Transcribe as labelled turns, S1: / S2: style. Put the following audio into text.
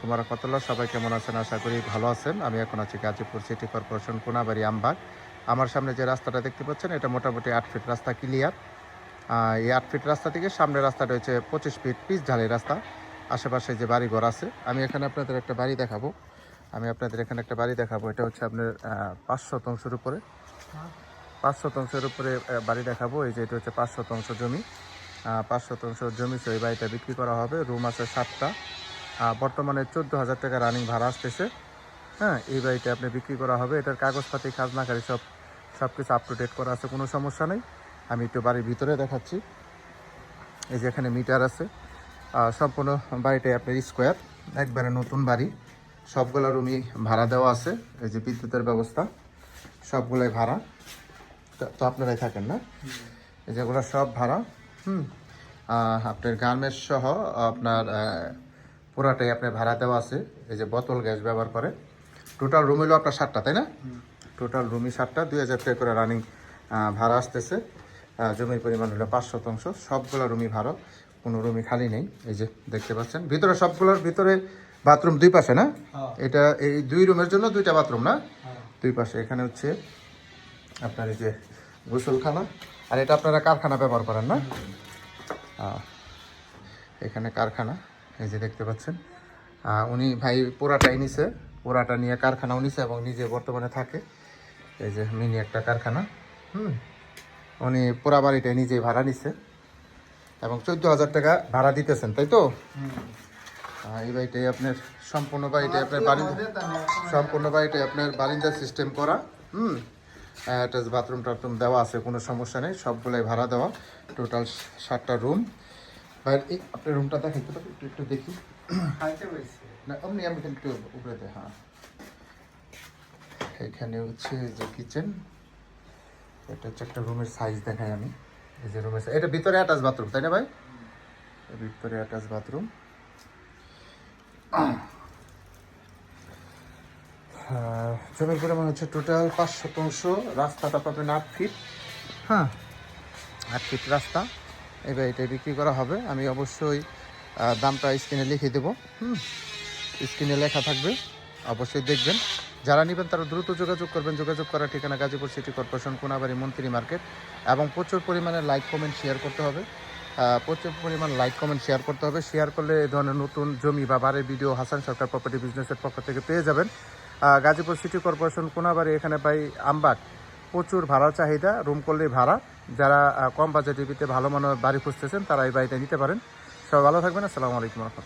S1: কুমার রহমতুল্লাহ, সবাই কেমন আছেন? আশা করি ভালো আছেন। আমি এখন আছি গাজীপুর সিটি কর্পোরেশন কোনাবাড়ি আমবাগ। আমার সামনে যে রাস্তাটা দেখতে পাচ্ছেন, এটা মোটামুটি আট ফিট রাস্তা, ক্লিয়ার। এই আট ফিট রাস্তা থেকে সামনের রাস্তাটা হচ্ছে পঁচিশ ফিট পিচ ঢালাই রাস্তা। আশেপাশে যে বাড়িঘর আছে, আমি এখানে আপনাদের একটা বাড়ি দেখাবো। আমি আপনাদের এখানে একটা বাড়ি দেখাবো। এটা হচ্ছে আপনার পাঁচ শতাংশের উপরে। পাঁচ শতাংশের উপরে বাড়ি দেখাবো। এই যে এটা হচ্ছে পাঁচ শতাংশ জমি। পাঁচ শতাংশ জমি, সেই বাড়িটা বিক্রি করা হবে। রুম আছে সাতটা। বর্তমানে চোদ্দ হাজার টাকা রানিং ভাড়া আসতেছে। হ্যাঁ এই বাড়িটা আপনি বিক্রি করা হবে। এটার কাগজপাতি, খাজনাকারি সব সব কিছু আপ টু ডেট করা আছে, কোনো সমস্যা নেই। আমি একটু বাড়ির ভিতরে দেখাচ্ছি। এই যে এখানে মিটার আছে। সম্পূর্ণ বাড়িটাই আপনার স্কোয়ার একবারে নতুন বাড়ি। সবগুলো রুমই ভাড়া দেওয়া আছে। এই যে বিদ্যুতের ব্যবস্থা। সবগুলোই ভাড়া। তো- আপনারাই থাকেন না? এই যেগুলো সব ভাড়া। হুম। আপনার গার্মেন্টস সহ আপনার পুরাটাই আপনার ভাড়া দেওয়া আছে। এই যে বোতল গ্যাস ব্যবহার করে। টোটাল রুম হলো আপনার সাতটা তাই না? টোটাল রুমই সাতটা দুই হাজার টাকা করে রানিং ভাড়া আসতেছে। জমির পরিমাণ হলো পাঁচ শতাংশ। সবগুলো রুমই ভাড়া কোনো রুমই খালি নেই। এই যে দেখতে পাচ্ছেন। ভিতরে সবগুলোর ভিতরে বাথরুম দুই পাশে না? এটা এই দুই রুমের জন্য দুইটা বাথরুম না? দুই পাশে। এখানে হচ্ছে আপনার এই যে গোসলখানা। আর এটা আপনারা কারখানা ব্যবহার করেন না? এখানে কারখানা। এই যে দেখতে পাচ্ছেন। উনি ভাই পোড়াটাই নিছে, পোড়াটা নিয়ে কারখানাও নিছে এবং নিজে বর্তমানে থাকে। এই যে মিনি একটা কারখানা, হুম। উনি পোড়া বাড়িটাই নিজেই ভাড়া নিছে এবং চোদ্দ হাজার টাকা ভাড়া দিতেছেন, তাই তো? এই বাড়িটাই আপনার সম্পূর্ণ বাড়িটাই আপনার বারিন্দা সম্পূর্ণ বাড়িটাই আপনার বারিন্দা সিস্টেম করা, হুম। অ্যাটাচ বাথরুম টাথরুম দেওয়া আছে, কোনো সমস্যা নেই, সবগুলাই ভাড়া দেওয়া। টোটাল সাতটা রুম ভাই এই আপনার রুমটা দেখেন তো একটু একটু দেখি। না অমনি আমি একটু উপরে দে হ্যাঁ। এখানে হচ্ছে যে কিচেন এটা হচ্ছে একটা রুমের সাইজ দেখাই আমি। এই যে রুমের এটা ভিতরে অ্যাটাচ বাথরুম তাই না ভাই? ভিতরে অ্যাটাচ বাথরুম জমির পরিমাণ হচ্ছে টোটাল পাঁচ শতাংশ রাস্তাটা পাবেন আট ফিট হ্যাঁ আট ফিট রাস্তা। এবার এটা বিক্রি করা হবে। আমি অবশ্যই দামটা স্ক্রিনে লিখে দেবো। হুম, স্ক্রিনে লেখা থাকবে। অবশ্যই দেখবেন। যারা নেবেন তারা দ্রুত যোগাযোগ করবেন। যোগাযোগ করার ঠিকানা গাজীপুর সিটি কর্পোরেশন, কোনাবাড়ি মন্ত্রী মার্কেট। এবং প্রচুর পরিমাণে লাইক, কমেন্ট শেয়ার করতে হবে। প্রচুর পরিমাণ লাইক, কমেন্ট শেয়ার করতে হবে। শেয়ার করলে এই ধরনের নতুন জমি বা বাড়ির ভিডিও হাসান সরকার প্রপার্টি বিজনেসের পক্ষ থেকে পেয়ে যাবেন। গাজীপুর সিটি কর্পোরেশন, কোনাবাড়ি, এখানে পাই আমবাগ প্রচুর ভাড়া চাহিদা রুম করলেই ভাড়া। যারা কম বাজেট ভালো মানের বাড়ি খুঁজতেছেন, তারা এই বাড়িটা নিতে পারেন। সবাই ভালো থাকবেন, আসসালামু আলাইকুম